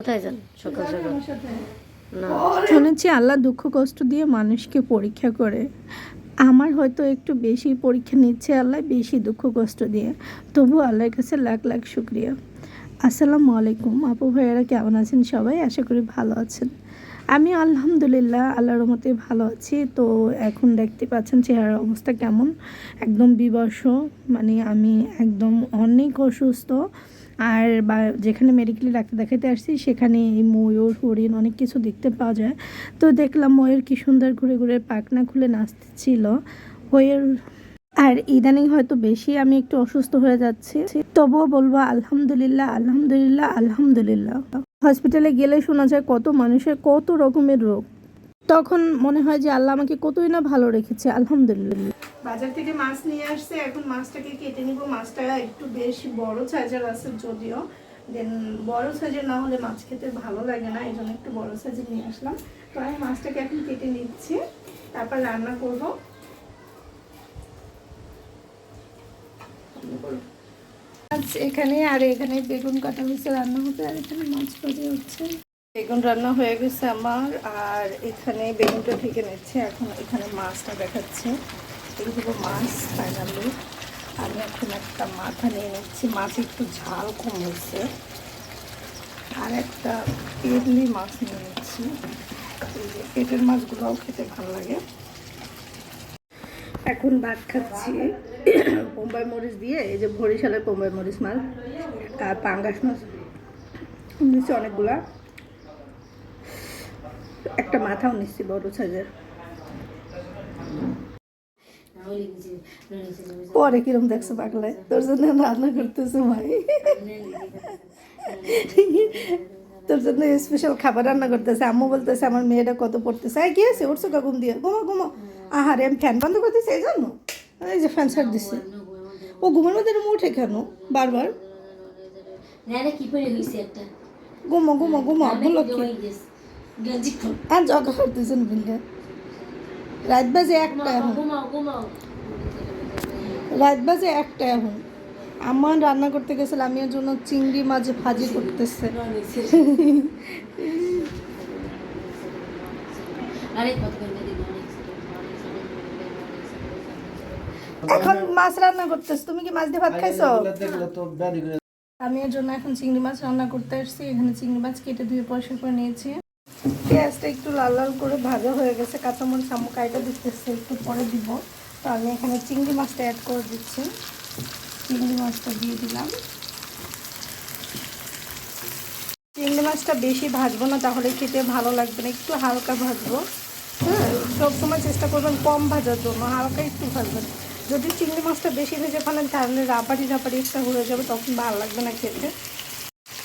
কোথায় যান? সকাল সকাল। না। শুনেছি আল্লাহ দুঃখ কষ্ট দিয়ে মানুষকে পরীক্ষা করে। আমার হয়তো একটু বেশি পরীক্ষা নিচ্ছে আল্লাহ বেশি দুঃখ কষ্ট দিয়ে। তবু আল্লাহর কাছে লাখ লাখ শুক্রিয়া। আসসালামু আলাইকুম। আপু ভাইয়ারা কেমন আছেন সবাই? আশা করি ভালো আছেন। আমি আলহামদুলিল্লাহ আল্লাহর মতে ভালো আছি। তো এখন দেখতে পাচ্ছেন চেহারার অবস্থা কেমন। একদম বিবর্ষ মানে আমি একদম অনেক অসুস্থ। আর বা যেখানে মেডিকেলে ডাক্তার দেখাতে আসছি, সেখানে এই ময়ূর, হরিণ অনেক কিছু দেখতে পাওয়া যায়। তো দেখলাম ময়ূর কি সুন্দর ঘুরে ঘুরে পাখনা খুলে নাচতেছিল। ময়ূর, আর ইদানিং হয়তো বেশি আমি একটু অসুস্থ হয়ে যাচ্ছি। তবুও বলব আলহামদুলিল্লাহ আলহামদুলিল্লাহ আলহামদুলিল্লাহ। হসপিটালে গেলে শোনা যায় কত মানুষের কত রকমের রোগ। তখন মনে হয় যে আল্লাহ আমাকে কতই না ভালো রেখেছে, আলহামদুলিল্লাহ। বাজার থেকে মাছ নিয়ে আসছে, এখন মাছটাকে কেটে নিব। মাছটা একটু বেশ বড় সাইজের আছে যদিও। দেন বড় সাইজের না হলে মাছ খেতে ভালো লাগে না এই জন্য একটু বড় সাইজের নিয়ে আসলাম। তো আমি মাছটাকে এখন কেটে নিচ্ছি, তারপর রান্না করব। এখানে আর এখানে বেগুন কাটা হয়েছে, রান্না হতে আর এখানে মাছ ভাজা হচ্ছে। বেগুন রান্না হয়ে গেছে আমার, আর এখানে বেগুনটা থেকে নিচ্ছে, এখন এখানে মাছটা দেখাচ্ছে। এই হলো মাছ ফাইনালি আমি এখন একটা মাথা নিয়ে নিচ্ছি। মাছ একটু ঝাল কম হয়েছে। আর একটা পেটলি মাছ নিয়ে নিচ্ছি। পেটের মাছগুলোও খেতে ভালো লাগে। এখন ভাত খাচ্ছি। বোম্বাই মরিচ দিয়ে, এই যে বরিশালের বোম্বাই মরিচ মাছ আর পাঙ্গাস মাছ। নিচ্ছি অনেকগুলা। একটা মাথাও নিচ্ছি বড় সাইজের পরে কিরম দেখছ পাগলায়? তোর জন্য রান্না করতেছো ভাই। তোর জন্য স্পেশাল খাবার রান্না করতেছে। আম্মু বলতেছে আমার মেয়েটা কত পড়তেছে। এই কি আছে উঠছো কা ঘুম দিয়ে? ঘুমো ঘুমো। আহারে আমি ফ্যান বন্ধ করতেছি এই জন্য। এই যে ফ্যান ছাড় দিচ্ছে ও ঘুমের মধ্যে উঠে কেন? বারবার? ঘুমো ঘুমো ঘুমো বলো কি? আর জগা করতেছেন বিল্লে রাত বাজে একটা এখন। রাত বাজে একটা এখন। আমার রান্না করতে গেছিল আমি ওর জন্য চিংড়ি মাছ ভাজি করতেছে। এখন মাছ রান্না করতেছ। তুমি কি মাছ দিয়ে ভাত খাইছো? দেখলে তো ব্যাধি করে আমি এর জন্য এখন চিংড়ি মাছ রান্না করতে আসছি। এখানে চিংড়ি মাছ কেটে ধুয়ে পরিষ্কার করে নিয়েছি। পেঁয়াজটা একটু লাল লাল করে ভাজা হয়ে গেছে। কাঁচামরিচ আমু কাইটা দিতেছে একটু পরে দিব। তো আমি এখানে চিংড়ি মাছটা অ্যাড করে দিচ্ছি। চিংড়ি মাছটা দিয়ে দিলাম। চিংড়ি মাছটা বেশি ভাজবো না, তাহলে খেতে ভালো লাগবে না। একটু হালকা ভাজবো। হ্যাঁ সবসময় চেষ্টা করবেন কম ভাজার জন্য, হালকা একটু ভাজবেন। যদি চিংড়ি মাছটা বেশি ভেজে ফেলেন, তাহলে রাবারি রাবারি একটা হয়ে যাবে, তখন ভালো লাগবে না খেতে।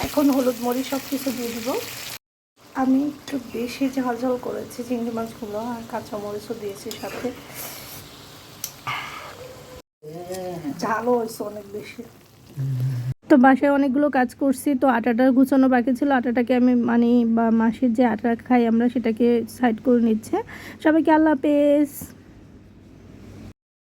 এখন হলুদ মরিচ সব কিছু দিয়ে দিব। আমি একটু বেশি ঝাল ঝাল করেছি, চিংড়ি মাছগুলো আর কাঁচা মরিচও দিয়েছি সাথে। ঝালও হয়েছে অনেক বেশি। তো বাসায় অনেকগুলো কাজ করছি, তো আটাটা গুছানো বাকি ছিল, আটাটাকে আমি মানে বা মাসির যে আটা খাই আমরা সেটাকে সাইড করে নিচ্ছে। সবাইকে আল্লাহ হাফেজ।